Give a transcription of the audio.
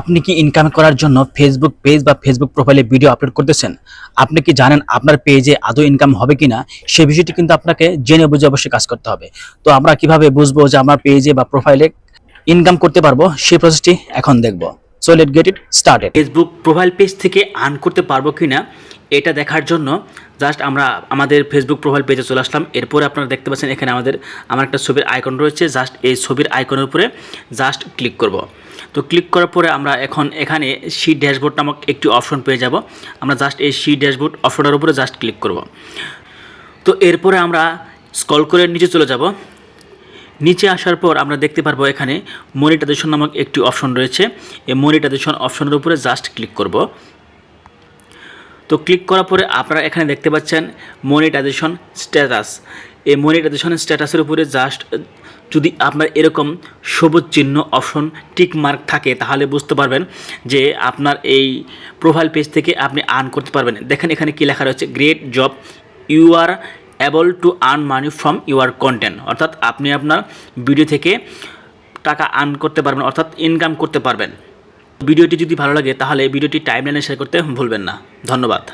আপনি কি ইনকাম করার জন্য ফেসবুক পেজ বা ফেসবুক প্রোফাইলে ভিডিও আপলোড করতেছেন? আপনি কি জানেন আপনার পেজে আদৌ ইনকাম হবে কিনা? সে বিষয়টি কিন্তু আপনাকে জেনে বুঝে অবশ্যই কাজ করতে হবে। তো আমরা কীভাবে বুঝব যে আমার পেজে বা প্রোফাইলে ইনকাম করতে পারব? সেই প্রসেসটি এখন দেখব। So let get it started Facebook profile page থেকে আর্ন করতে পারব কিনা, এটা দেখার জন্য জাস্ট আমরা আমাদের ফেসবুক প্রোফাইল পেজে চলে আসলাম। এরপরে আপনারা দেখতে পাচ্ছেন এখানে আমাদের, আমার একটা ছবির আইকন রয়েছে। জাস্ট এই ছবির আইকনের উপরে জাস্ট ক্লিক করব। তো ক্লিক করার পরে আমরা এখন এখানে সি ড্যাশবোর্ড নামক একটি অপশন পেয়ে যাব। আমরা জাস্ট এই সি ড্যাশবোর্ড অপশনটার উপরে জাস্ট ক্লিক করব। তো এরপরে আমরা স্ক্রল করে নিচে চলে যাব। নিচে আসার পর আমরা দেখতে পারব এখানে মনিটাইজেশন নামক একটি অপশন রয়েছে। এই মনিটাইজেশন অপশনের উপরে জাস্ট ক্লিক করব। তো ক্লিক করার পরে আপনারা এখানে দেখতে পাচ্ছেন মনিটাইজেশন স্ট্যাটাস এই মনিটাইজেশন স্ট্যাটাসের উপরে জাস্ট যদি আপনার এরকম সবুজ চিহ্ন অপশন টিক মার্ক থাকে, তাহলে বুঝতে পারবেন যে আপনার এই প্রোফাইল পেজ থেকে আপনি আর্ন করতে পারবেন। দেখেন এখানে কী লেখা রয়েছে? Great job you are able to earn money from your content অর্থাৎ আপনি আপনার ভিডিও থেকে টাকা আর্ন করতে পারবেন, অর্থাৎ ইনকাম করতে পারবেন। ভিডিওটি যদি ভালো লাগে, তাহলে ভিডিওটি টাইমলাইনে শেয়ার করতে ভুলবেন না। ধন্যবাদ।